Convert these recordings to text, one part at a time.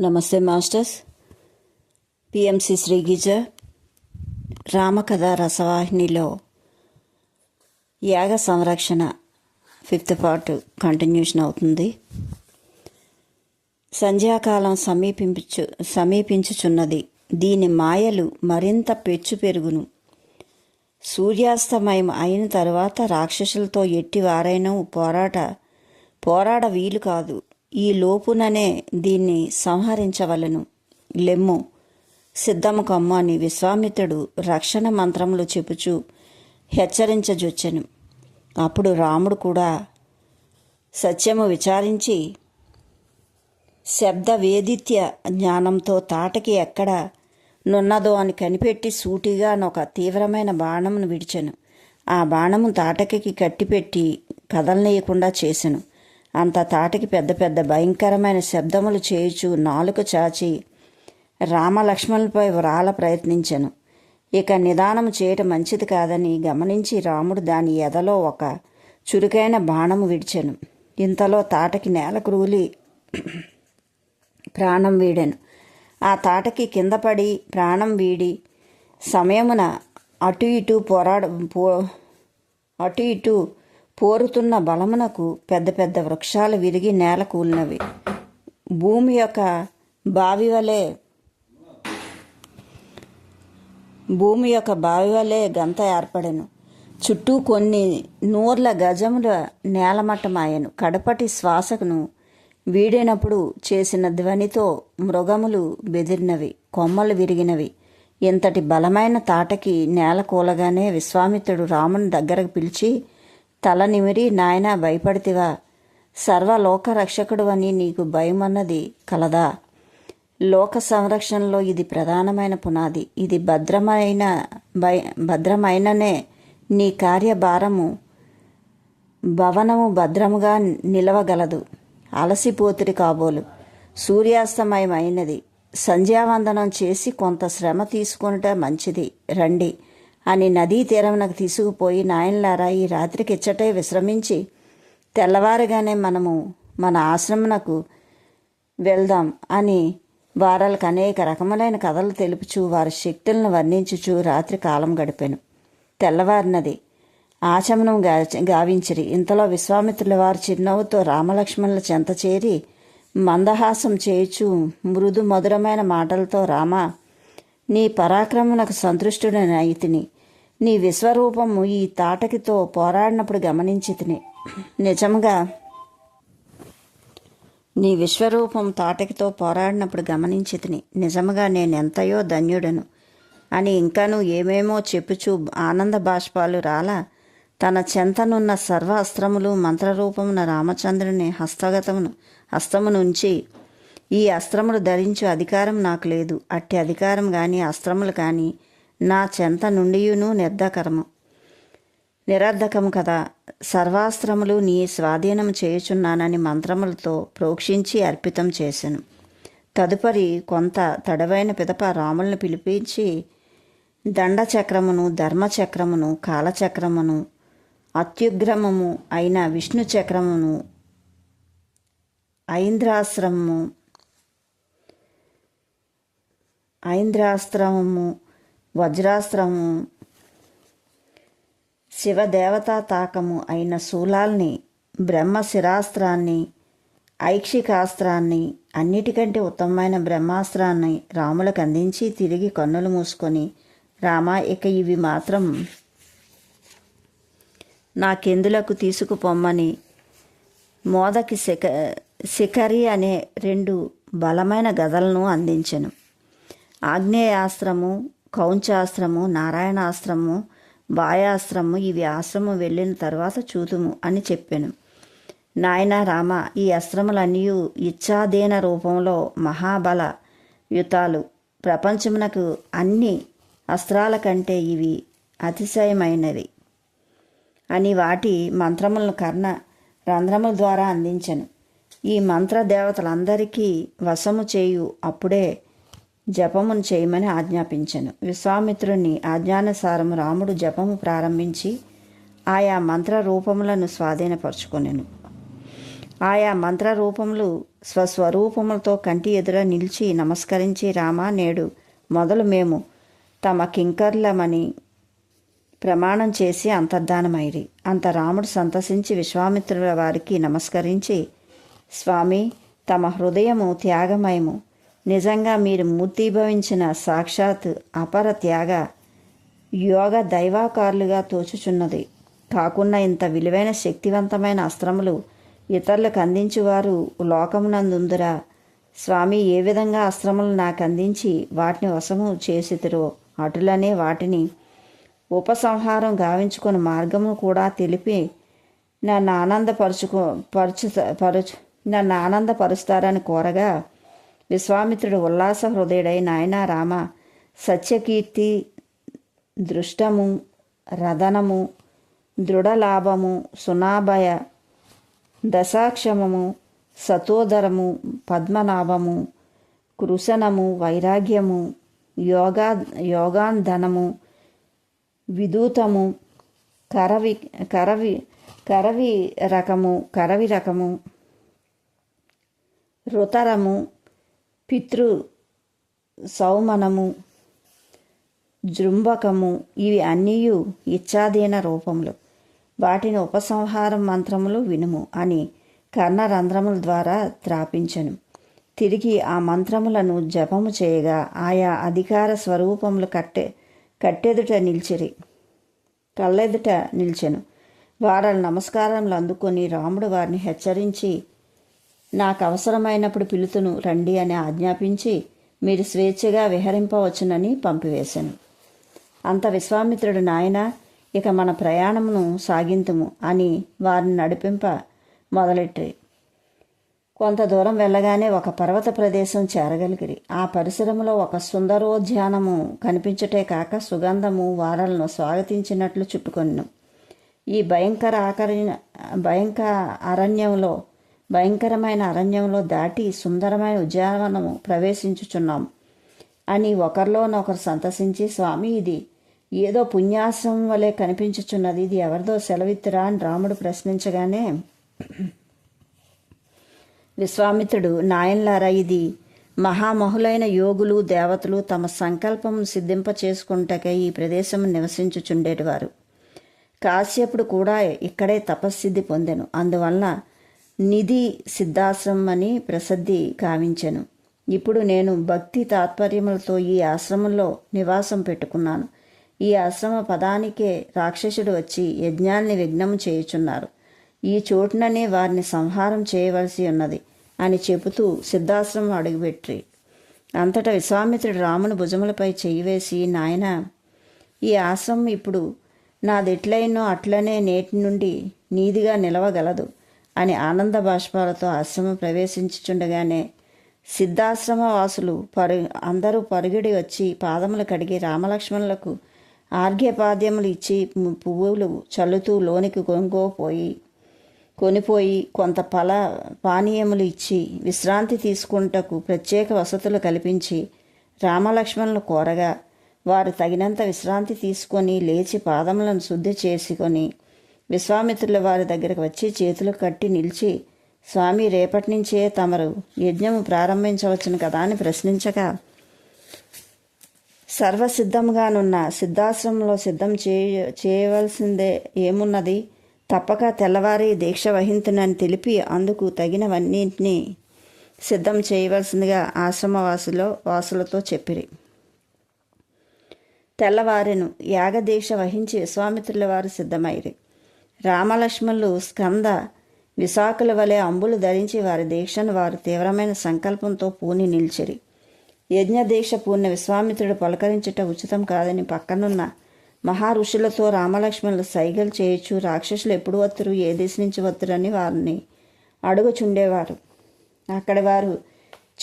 నమస్తే masters. PMC Shri గిజ రామకథ రసవాహినిలో యాగ సంరక్షణ ఫిఫ్త్ పార్ట్ కంటిన్యూషన్ అవుతుంది. సంధ్యాకాలం సమీపించు సమీపించుచున్నది. దీని మాయలు మరింత పెచ్చు పెరుగును. సూర్యాస్తమయం అయిన తరువాత రాక్షసులతో ఎట్టి వారైనా పోరాట పోరాడ వీలు కాదు. ఈ లోపుననే దీన్ని సంహరించవలను. లెమ్ము సిద్ధము కమ్ము అని విశ్వామిత్రుడు రక్షణ మంత్రములు చెప్పుచు హెచ్చరించజొచ్చెను. అప్పుడు రాముడు కూడా సత్యము విచారించి శబ్ద వేదిత్య జ్ఞానంతో తాటకి ఎక్కడ నున్నదో అని కనిపెట్టి సూటిగా ఒక తీవ్రమైన బాణమును విడిచెను. ఆ బాణము తాటకికి కట్టిపెట్టి కదలనీయకుండా చేసెను. అంత తాటకి పెద్ద పెద్ద భయంకరమైన శబ్దములు చేయుచు నాలుక చాచి రామలక్ష్మణులపై వ్రాల ప్రయత్నించను. ఇక నిదానం చేయటం మంచిది కాదని గమనించి రాముడు దాని ఎదలో ఒక చురుకైన బాణము విడిచెను. ఇంతలో తాటకి నేల క్రూలి ప్రాణం వీడెను. ఆ తాటకి కింద పడి ప్రాణం వీడి సమయమున అటు ఇటు పోరాడ పో అటు ఇటు పోరుతున్న బలమునకు పెద్ద పెద్ద వృక్షాలు విరిగి నేల కూలినవి భూమి యొక్క బావి వలె భూమి యొక్క బావి వలె గంత ఏర్పడెను. చుట్టూ కొన్ని నూర్ల గజముల నేలమట్టమాయను. కడపటి శ్వాసకును వీడినప్పుడు చేసిన ధ్వనితో మృగములు బెదిరినవి కొమ్మలు విరిగినవి. ఇంతటి బలమైన తాటకి నేల కూలగానే విశ్వామిత్రుడు రాముని దగ్గరకు పిలిచి తల నిమిరి నాయన భయపడితివా? సర్వలోక రక్షకుడు అని నీకు భయమన్నది కలదా? లోక సంరక్షణలో ఇది ప్రధానమైన పునాది. ఇది భద్రమైన భయ భద్రమైననే నీ కార్యభారము భవనము భద్రముగా నిలవగలదు. అలసిపోతుడి కాబోలు. సూర్యాస్తమయమైనది. సంధ్యావందనం చేసి కొంత శ్రమ తీసుకొనుట మంచిది. రండి. అని నదీ తీరమునకు తీసుకుపోయి నాయనలారా ఈ రాత్రికి ఇచ్చటే విశ్రమించి తెల్లవారుగానే మనము మన ఆశ్రమనకు వెళ్దాం అని వారాలకు అనేక రకములైన కథలు తెలుపుచు వారి శక్తులను వర్ణించుచు రాత్రి కాలం గడిపాను. తెల్లవారినది ఆచమనం గా గావించిరి. ఇంతలో విశ్వామిత్రుల వారు చిరునవ్వుతో రామలక్ష్మణుల చెంత చేరి మందహాసం చేయుచు మృదు మధురమైన మాటలతో రామ నీ పరాక్రమణకు సంతృష్టుడనైతిని నీ విశ్వరూపము ఈ తాటకితో పోరాడినప్పుడు గమనించి తిని. నిజంగా నీ విశ్వరూపం తాటకితో పోరాడినప్పుడు గమనించి తిని. నిజముగా నేనెంతయో ధన్యుడను అని ఇంకాను ఏమేమో చెప్పుచూ ఆనంద బాష్పాలు రాలా. తన చెంతనున్న సర్వ అస్త్రములు మంత్రరూపమున రామచంద్రుని హస్తగతమును హస్తమునుంచి ఈ అస్త్రములు ధరించు అధికారం నాకు లేదు. అట్టి అధికారం కానీ అస్త్రములు కానీ నా చెంత నుండియును నిర్ధకరము నిరర్ధకము కదా. సర్వాస్త్రములు నీ స్వాధీనం చేయుచున్నానని మంత్రములతో ప్రోక్షించి అర్పితం చేశాను తదుపరి కొంత తడవైన పిదప రాములను పిలిపించి దండచక్రమును ధర్మచక్రమును కాలచక్రమును అత్యుగ్రమము అయిన విష్ణు చక్రమును ఐంద్రాశ్రమము ఐంద్రాశ్రమము వజ్రాస్త్రము శివదేవతా తాకము అయిన శూలాల్ని బ్రహ్మ శిరాస్త్రాన్ని ఐక్షికాస్త్రాన్ని అన్నిటికంటే ఉత్తమమైన బ్రహ్మాస్త్రాన్ని రాములకు అందించి తిరిగి కన్నులు మూసుకొని రామ ఇక ఇవి మాత్రం నాకెందులకు తీసుకుపోమ్మని మోదకి శిఖ శిఖరి అనే రెండు బలమైన గదలను అందించను. ఆగ్నేయాస్త్రము కౌంచాశ్రము నారాయణాశ్రము బాయాశ్రము ఇవి ఆశ్రమం వెళ్ళిన తర్వాత చూదుము అని చెప్పాను. నాయన రామ ఈ అశ్రములన్నీ ఇచ్చాధీన రూపంలో మహాబల యుతాలు. ప్రపంచమునకు అన్ని అస్త్రాల కంటే ఇవి అతిశయమైనవి అని వాటి మంత్రములను కర్ణ రంధ్రముల ద్వారా అందించను. ఈ మంత్ర దేవతలందరికీ వశము చేయు అప్పుడే జపమును చేయమని ఆజ్ఞాపించను. విశ్వామిత్రుని ఆజ్ఞానుసారం రాముడు జపము ప్రారంభించి ఆయా మంత్ర రూపములను స్వాధీనపరుచుకొనెను. ఆయా మంత్ర రూపములు స్వస్వరూపములతో కంటి ఎదుర నిలిచి నమస్కరించి రామా నేడు మొదలు మేము తమ కింకర్లమని ప్రమాణం చేసి అంతర్ధానమైరి అంత రాముడు సంతసించి విశ్వామిత్రుల వారికి నమస్కరించి స్వామి తమ హృదయము త్యాగమయము. నిజంగా మీరు మూర్తీభవించిన సాక్షాత్ అపర త్యాగ యోగ దైవాకారులుగా తోచుచున్నది. కాకుండా ఇంత విలువైన శక్తివంతమైన అస్త్రములు ఇతరులకు అందించేవారు లోకమునందుందురా. స్వామి ఏ విధంగా అస్త్రములు నాకు అందించి వాటిని వశము చేసితిరో అటులనే వాటిని ఉపసంహారం గావించుకుని మార్గము కూడా తెలిపి నన్ను ఆనందపరుచుకో పరుచు పరుచు నన్ను ఆనందపరుస్తారని కోరగా విశ్వామిత్రుడు ఉల్లాస హృదయుడై నాయన రామ సత్యకీర్తి దృష్టము రదనము దృఢలాభము సునాభయ దశాక్షమము సతోదరము పద్మనాభము కృశనము వైరాగ్యము యోగా యోగాంధనము విదూతము కరవి కరవి కరవి రకము కరవి రకము రుతరము పితృ సౌమనము జృంభకము ఇవి అన్నీ ఇచ్చాధీన రూపములు. వాటిని ఉపసంహారం మంత్రములు వినుము అని కర్ణరంధ్రముల ద్వారా త్రాపించను. తిరిగి ఆ మంత్రములను జపము చేయగా ఆయా అధికార స్వరూపములు కట్టె కట్టెదుట నిలిచిరి కళ్ళెదుట నిలిచెను. వారల నమస్కారములు అందుకొని రాముడు వారిని హెచ్చరించి నాకు అవసరమైనప్పుడు పిలుతును రండి అని ఆజ్ఞాపించి మీరు స్వేచ్ఛగా విహరింపవచ్చునని పంపివేశాను. అంత విశ్వామిత్రుడు నాయన ఇక మన ప్రయాణమును సాగింతుము అని వారిని నడిపింప మొదలెట్టి కొంత దూరం వెళ్ళగానే ఒక పర్వత ప్రదేశం చేరగలిగిరి. ఆ పరిసరములో ఒక సుందరోద్యానము కనిపించటే కాక సుగంధము వారలను స్వాగతించినట్లు చుట్టుకొన్నాం ఈ భయంకర ఆకరణ భయంకర అరణ్యంలో భయంకరమైన అరణ్యంలో దాటి సుందరమైన ఉద్యానవనము ప్రవేశించుచున్నాం. అని ఒకరిలోనొకరు సంతసించి స్వామి ఇది ఏదో పుణ్యాసం వలె కనిపించుచున్నది. ఇది ఎవరిదో సెలవిత్తురా అని రాముడు ప్రశ్నించగానే విశ్వామిత్రుడు నాయన్లారా ఇది మహామహులైన యోగులు దేవతలు తమ సంకల్పం సిద్ధింప చేసుకుంటకై ఈ ప్రదేశం నివసించుచుండేటివారు. కాశ్యపుడు కూడా ఇక్కడే తపస్సిద్ధి పొందెను. అందువలన నిధి సిద్ధాశ్రమం అని ప్రసిద్ధి కావించను ఇప్పుడు నేను భక్తి తాత్పర్యములతో ఈ ఆశ్రమంలో నివాసం పెట్టుకున్నాను. ఈ ఆశ్రమ పదానికే రాక్షసుడు వచ్చి యజ్ఞాల్ని విఘ్నం చేయుచున్నారు. ఈ చోటుననే వారిని సంహారం చేయవలసి ఉన్నది అని చెబుతూ సిద్ధాశ్రమం అడుగుపెట్టి అంతటా విశ్వామిత్రుడు రాముని భుజములపై చెయ్యి వేసి నాయన ఈ ఆశ్రమం ఇప్పుడు నాదెట్లయినో అట్లనే నేటి నుండి నీదిగా నిలవగలదు. అని ఆనంద బాష్పాలతో ఆశ్రమం ప్రవేశించుచుండగానే సిద్ధాశ్రమ వాసులు పరు అందరూ పరుగిడి వచ్చి పాదములు కడిగి రామలక్ష్మణులకు ఆర్ఘ్యపాద్యములు ఇచ్చి పువ్వులు చల్లుతూ లోనికి కొనుకోపోయి కొనిపోయి కొంత ఫల పానీయములు ఇచ్చి విశ్రాంతి తీసుకుంటకు ప్రత్యేక వసతులు కల్పించి రామలక్ష్మణులు కోరగా వారు తగినంత విశ్రాంతి తీసుకొని లేచి పాదములను శుద్ధి చేసుకొని విశ్వామిత్రుల వారి దగ్గరకు వచ్చి చేతులు కట్టి నిలిచి స్వామి రేపటి నుంచే తమరు యజ్ఞము ప్రారంభించవచ్చును కదా? అని ప్రశ్నించగా సర్వసిద్ధంగానున్న సిద్ధాశ్రమంలో సిద్ధం చేయ చేయవలసిందే ఏమున్నది? తప్పక తెల్లవారి దీక్ష వహింతునని తెలిపి అందుకు తగినవన్నింటినీ సిద్ధం చేయవలసిందిగా ఆశ్రమవాసులో వాసులతో చెప్పిరి. తెల్లవారెను యాగదీక్ష వహించి విశ్వామిత్రుల వారు సిద్ధమైరి. రామలక్ష్మణులు స్కంద విశాఖల వలె అంబులు ధరించి వారి దీక్షను వారు తీవ్రమైన సంకల్పంతో పూని నిలిచిరి. యజ్ఞదీక్ష పూర్ణ విశ్వామిత్రుడు పలకరించుట ఉచితం కాదని పక్కనున్న మహా ఋషులతో రామలక్ష్మణులు సైగలు చేయొచ్చు రాక్షసులు ఎప్పుడు వత్తురు ఏ దిశ నుంచి వత్తురని వారిని అడుగుచుండేవారు. అక్కడి వారు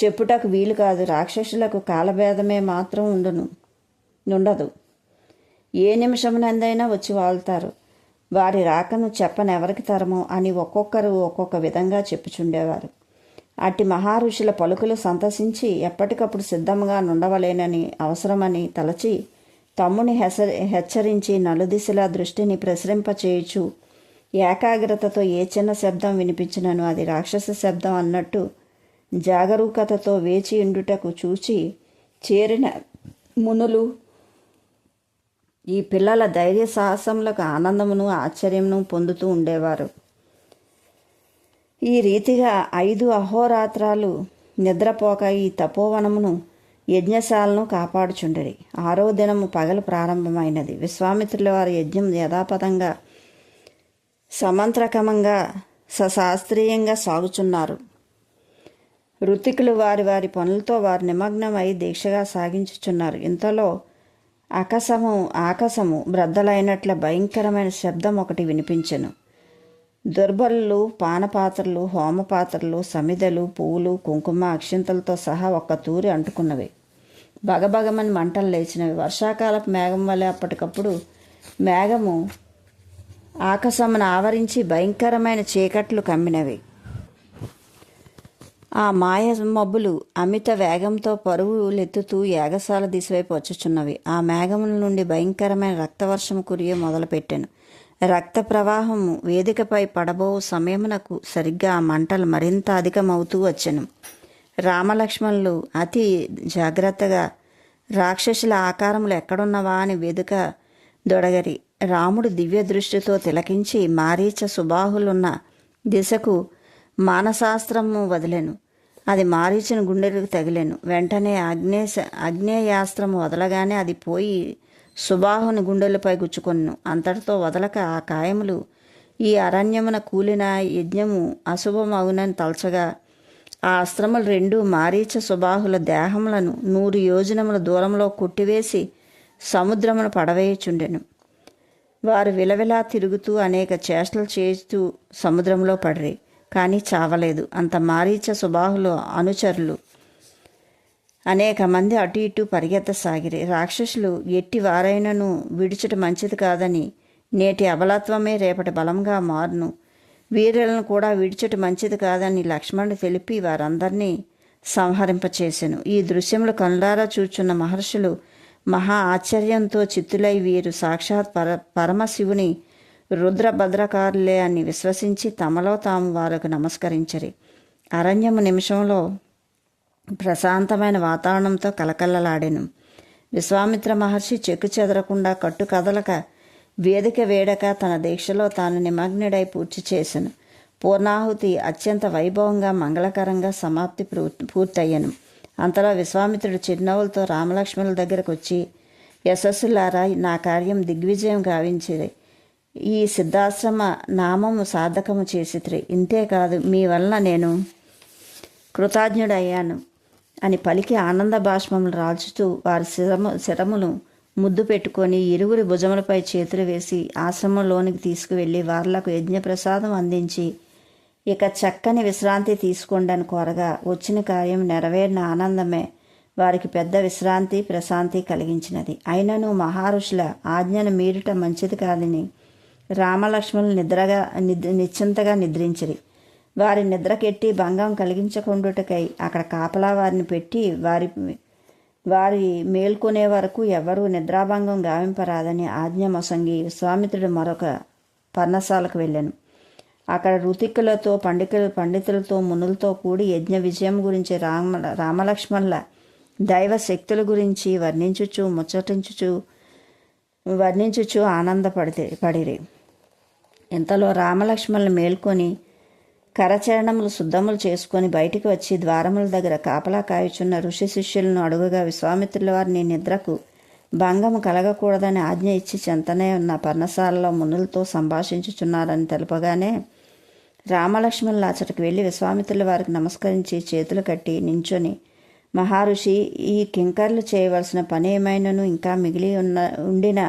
చెప్పుటకు వీలు కాదు రాక్షసులకు కాలభేదమే మాత్రం ఉండును ఉండదు ఏ నిమిషమునందైనా వచ్చి వాళ్తారు. వారి రాకను చెప్పనెవరికి తరము అని ఒక్కొక్కరు ఒక్కొక్క విధంగా చెప్పుచుండేవారు. అట్టి మహారుషుల పలుకులు సంతసించి ఎప్పటికప్పుడు సిద్ధంగా నుండవలేనని అవసరమని తలచి తమ్ముని హెస హెచ్చరించి నలుదిశలా దృష్టిని ప్రసరింపచేయుచు ఏకాగ్రతతో ఏ చిన్న శబ్దం వినిపించినను అది రాక్షస శబ్దం అన్నట్టు జాగరూకతతో వేచి ఉండుటకు చూచి చేరిన మునులు ఈ పిల్లల ధైర్య సాహసములకు ఆనందమును ఆశ్చర్యమును పొందుతూ ఉండేవారు. ఈ రీతిగా ఐదు అహోరాత్రాలు నిద్రపోక ఈ తపోవనమును యజ్ఞశాలను కాపాడుచుండరి. ఆరో దినము పగలు ప్రారంభమైనది. విశ్వామిత్రుల వారి యజ్ఞం యథాపథంగా సమంత్రకమంగా సశాస్త్రీయంగా సాగుచున్నారు. ఋతికులు వారి వారి పనులతో వారు నిమగ్నమై దీక్షగా సాగించుచున్నారు. ఇంతలో ఆకాశము ఆకాశము బ్రద్దలైనట్ల భయంకరమైన శబ్దం ఒకటి వినిపించెను. దుర్బలు పానపాత్రలు హోమపాత్రలు సమిదలు పువ్వులు కుంకుమ అక్షింతలతో సహా ఒక్క తూరి అంటుకున్నవి. బగబగమని మంటలు లేచినవి. వర్షాకాలపు మేఘం వల్ల అప్పటికప్పుడు మేఘము ఆకాశమును ఆవరించి భయంకరమైన చీకట్లు కమ్మినవి. ఆ మాయ మబ్బులు అమిత వేగంతో పరుగులెత్తుతూ యాగశాల దిశవైపు వచ్చుచున్నవి. ఆ మేఘముల నుండి భయంకరమైన రక్తవర్షం కురియ మొదలుపెట్టాను. రక్త ప్రవాహము వేదికపై పడబో సమయమునకు సరిగ్గా ఆ మంటలు మరింత అధికమవుతూ వచ్చాను. రామలక్ష్మణులు అతి జాగ్రత్తగా రాక్షసుల ఆకారములు ఎక్కడున్నవా అని వేదిక దొడగరి. రాముడు దివ్య దృష్టితో తిలకించి మారీచ సుబాహులున్న దిశకు మానశాస్త్రము వదిలెను. అది మారీచిన గుండెలకు తగిలాను. వెంటనే అగ్నేశ అగ్నేయాస్త్రము వదలగానే అది పోయి సుబాహుని గుండెలపై గుచ్చుకొను అంతటితో వదలక ఆ కాయములు ఈ అరణ్యమున కూలిన యజ్ఞము అశుభమవునని తలచగా ఆ అస్త్రములు రెండు మారీచ సుబాహుల దేహములను నూరు యోజనముల దూరంలో కొట్టివేసి సముద్రమును పడవేయుచుండెను. వారు విలవిలా తిరుగుతూ అనేక చేష్టలు చేస్తూ సముద్రంలో పడిరి. కానీ చావలేదు. అంత మారీచ సుబాహులు అనుచరులు. అనేక మంది అటు ఇటు పరిగెత్తసాగిరి. రాక్షసులు ఎట్టి వారైనను విడిచుట మంచిది కాదని నేటి అబలత్వమే రేపటి బలంగా మారును. వీరులను కూడా విడిచుట మంచిది కాదని లక్ష్మణుడు తెలిపి వారందరినీ సంహరింపచేసెను. ఈ దృశ్యములు కనులారా చూచున్న మహర్షులు మహా ఆశ్చర్యంతో చిత్తులై వీరు సాక్షాత్ పర పరమశివుని రుద్రభద్రకారులే అని విశ్వసించి తమలో తాము వారికి నమస్కరించరి. అరణ్యము నిమిషంలో ప్రశాంతమైన వాతావరణంతో కలకలలాడెను. విశ్వామిత్ర మహర్షి చెక్కు చెదరకుండా కట్టు కదలక వేదిక వేడక తన దీక్షలో తాను నిమగ్నుడై పూర్తి చేసెను. పూర్ణాహుతి అత్యంత వైభవంగా మంగళకరంగా సమాప్తి పూర్తయ్యను. అంతలో విశ్వామిత్రుడు చిరునవ్వులతో రామలక్ష్మణుల దగ్గరకు వచ్చి యశస్సులారా నా కార్యం దిగ్విజయం గావించేది ఈ సిద్ధాశ్రమ నామము సాధకము చేసిత్రి. ఇంతేకాదు మీ వలన నేను కృతజ్ఞుడయ్యాను అని పలికి ఆనంద భాష్మములు రాల్చుతూ వారి శిరము శిరమును ముద్దు పెట్టుకొని ఇరువురి భుజములపై చేతులు వేసి ఆశ్రమంలోనికి తీసుకువెళ్ళి వార్లకు యజ్ఞప్రసాదం అందించి ఇక చక్కని విశ్రాంతి తీసుకోండని కోరగా వచ్చిన కార్యం నెరవేరిన ఆనందమే వారికి పెద్ద విశ్రాంతి ప్రశాంతి కలిగించినది. అయినను మహారుషుల ఆజ్ఞను మీరుట మంచిది కాదని రామలక్ష్మణులు నిద్రగా నిద్ర నిశ్చింతగా నిద్రించిరి. వారి నిద్రకెట్టి భంగం కలిగించకుండుటకై అక్కడ కాపలా వారిని పెట్టి వారి వారి మేల్కొనే వరకు ఎవరూ నిద్రాభంగం గావింపరాదని ఆజ్ఞ మొసంగి విశ్వామిత్రుడు మరొక పర్ణశాలకు వెళ్ళాను. అక్కడ ఋతిక్కులతో పండితులు పండితులతో మునులతో కూడి యజ్ఞ విజయం గురించి రామ రామలక్ష్మణుల దైవ శక్తుల గురించి వర్ణించుచు ముచ్చటించుచు వర్ణించుచు ఆనందపడితే పడిరి. ఇంతలో రామలక్ష్మణులు మేల్కొని కరచరణములు శుద్ధములు చేసుకొని బయటికి వచ్చి ద్వారముల దగ్గర కాపలా కాయుచున్న ఋషి శిష్యులను అడుగుగా విశ్వామిత్రుల వారిని నిద్రకు భంగము కలగకూడదని ఆజ్ఞ ఇచ్చి చెంతనే ఉన్న పర్ణశాలలో మునులతో సంభాషించుచున్నారని తెలుపగానే రామలక్ష్మణులు అచ్చటికి వెళ్ళి విశ్వామిత్రుల వారికి నమస్కరించి చేతులు కట్టి నించొని మహర్షి ఈ కింకర్లు చేయవలసిన పని ఏమైనను? ఇంకా మిగిలి ఉన్న ఉండిన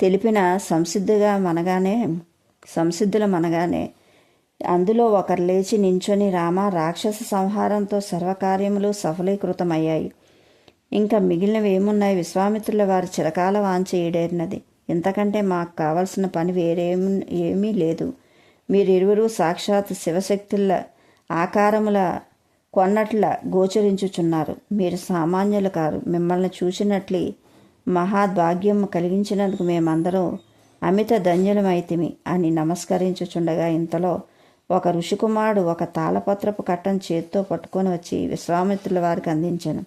తెలిపిన సంసిద్ధిగా మనగానే సంసిద్ధులమనగానే అందులో ఒకరు లేచి నించొని రామ రాక్షస సంహారంతో సర్వకార్యములు సఫలీకృతమయ్యాయి. ఇంకా మిగిలినవి ఏమున్నాయి? విశ్వామిత్రుల వారి చిరకాల వాంఛ ఈడేరినది. ఇంతకంటే మాకు కావలసిన పని వేరేమి ఏమీ లేదు. మీరిరువురు సాక్షాత్ శివశక్తుల ఆకారముల కొన్నట్ల గోచరించుచున్నారు. మీరు సామాన్యులు కారు. మిమ్మల్ని చూసినట్లు మహాద్భాగ్యం కలిగించినందుకు మేమందరం అమిత ధన్యులమైతిమి అని నమస్కరించుచుండగా ఇంతలో ఒక ఋషికుమారుడు ఒక తాళపత్రపు కట్టను చేత్తో పట్టుకొని వచ్చి విశ్వామిత్రుల వారికి అందించాను.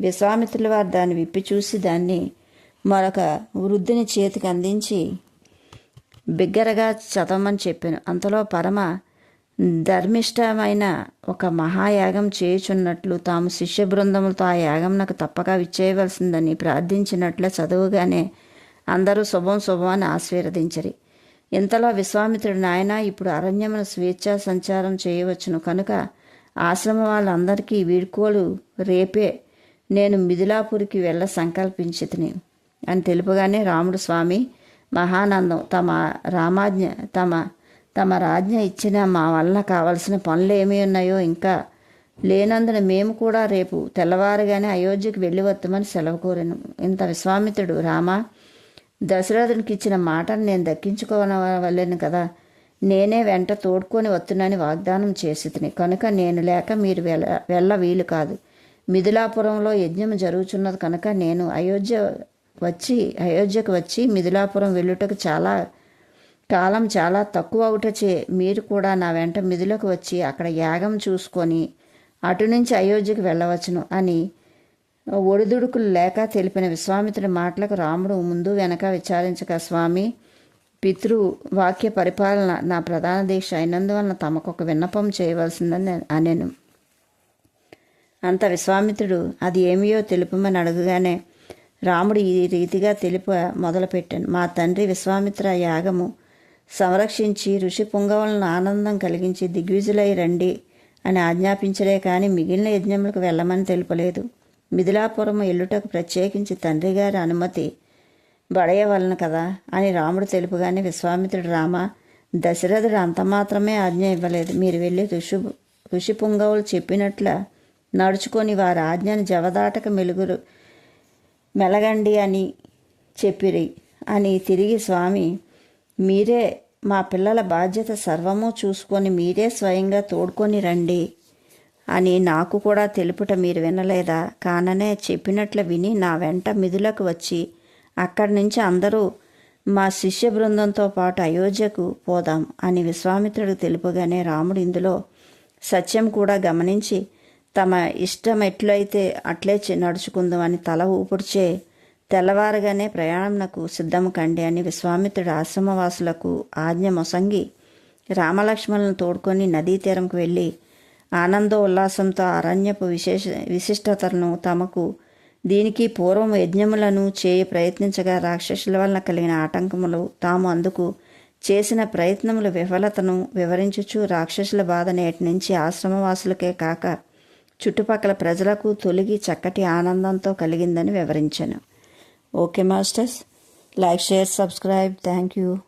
విశ్వామిత్రుల వారు దాన్ని విప్పి చూసి దాన్ని మరొక వృద్ధుని చేతికి అందించి బిగ్గరగా చదవమని చెప్పాను. అంతలో పరమ ధర్మిష్టమైన ఒక మహాయాగం చేయుచున్నట్లు తాము శిష్య బృందములతో ఆ యాగం నాకు తప్పక విచ్చేయవలసిందని ప్రార్థించినట్లే చదువుగానే అందరూ శుభం శుభం అని ఆశీర్వదించరి. ఇంతలో విశ్వామిత్రుడు నాయన ఇప్పుడు అరణ్యమున స్వేచ్ఛా సంచారం చేయవచ్చును కనుక ఆశ్రమ వాళ్ళందరికీ వీడ్కోలు రేపే. నేను మిథిలాపూర్కి వెళ్ళ సంకల్పించితిని అని తెలుపగానే రాముడు స్వామి మహానందం తమ రామాజ్ఞ తమ తమ రాజ్ఞ ఇచ్చిన మా వల్ల కావలసిన పనులు ఏమి ఉన్నాయో ఇంకా లేనందున మేము కూడా రేపు తెల్లవారుగానే అయోధ్యకు వెళ్ళి వస్తామని సెలవు కోరాను. ఇంత విశ్వామిత్రుడు రామా దశరథునికి ఇచ్చిన మాటను నేను దక్కించుకోవలేను కదా. నేనే వెంట తోడుకొని వస్తున్నానని వాగ్దానం చేసి తిని కనుక నేను లేక మీరు వెళ్ళ వెళ్ళ వీలు కాదు. మిథిలాపురంలో యజ్ఞం జరుగుతున్నది కనుక నేను అయోధ్య వచ్చి అయోధ్యకు వచ్చి మిథిలాపురం వెళ్ళుటకు చాలా కాలం చాలా తక్కువ అవుటచే మీరు కూడా నా వెంట మిథులకు వచ్చి అక్కడ యాగం చూసుకొని అటు నుంచి అయోధ్యకు వెళ్ళవచ్చును అని ఒడిదుడుకులు లేక తెలిపిన విశ్వామిత్రుడి మాటలకు రాముడు ముందు వెనక విచారించక స్వామి పితృ వాక్య పరిపాలన నా ప్రధాన దీక్ష. అయినందువలన తమకు ఒక విన్నపం చేయవలసిందని అనేను. అంత విశ్వామిత్రుడు అది ఏమియో తెలుపమని అడుగుగానే రాముడు ఈ రీతిగా తెలుప మొదలుపెట్టాను. మా తండ్రి విశ్వామిత్ర యాగము సంరక్షించి ఋషి పుంగవులను ఆనందం కలిగించి దిగ్విజులై రండి అని ఆజ్ఞాపించలే కానీ మిగిలిన యజ్ఞములకు వెళ్ళమని తెలుపలేదు. మిథిలాపురం ఎల్లుటకు ప్రత్యేకించి తండ్రి గారి అనుమతి బడయవలను కదా? అని రాముడు తెలుపుగానే విశ్వామిత్రుడు రామ దశరథుడు అంత మాత్రమే ఆజ్ఞ ఇవ్వలేదు. మీరు వెళ్ళి ఋషి ఋషి పుంగవులు చెప్పినట్ల నడుచుకొని వారి ఆజ్ఞను జవదాటక మెలుగురు మెలగండి అని చెప్పిరి. అని తిరిగి స్వామి మీరే మా పిల్లల బాధ్యత సర్వము చూసుకొని మీరే స్వయంగా తోడుకొని రండి. అని నాకు కూడా తెలుపుట మీరు వినలేదా? కాననే చెప్పినట్లు విని నా వెంట మిధులకు వచ్చి అక్కడి నుంచి అందరూ మా శిష్య బృందంతో పాటు అయోధ్యకు పోదాం అని విశ్వామిత్రుడు తెలుపుగానే రాముడు ఇందులో సత్యం కూడా గమనించి తమ ఇష్టం ఎట్లయితే అట్లే నడుచుకుందామని తల ఊపుడిచే తెల్లవారుగానే ప్రయాణంనకు సిద్ధము కండి అని విశ్వామిత్రుడు ఆశ్రమవాసులకు ఆజ్ఞ మొసంగి రామలక్ష్మణులను తోడుకొని నదీ తీరంకు వెళ్ళి ఆనంద ఉల్లాసంతో అరణ్యపు విశేష విశిష్టతలను తమకు దీనికి పూర్వం యజ్ఞములను చేయ ప్రయత్నించగా రాక్షసుల వలన కలిగిన ఆటంకములు తాము అందుకు చేసిన ప్రయత్నముల విఫలతను వివరించుచు రాక్షసుల బాధ నేటి నుంచి ఆశ్రమవాసులకే కాక చుట్టుపక్కల ప్రజలకు తొలగి చక్కటి ఆనందంతో కలిగిందని వివరించాను. Okay masters like share subscribe. Thank you.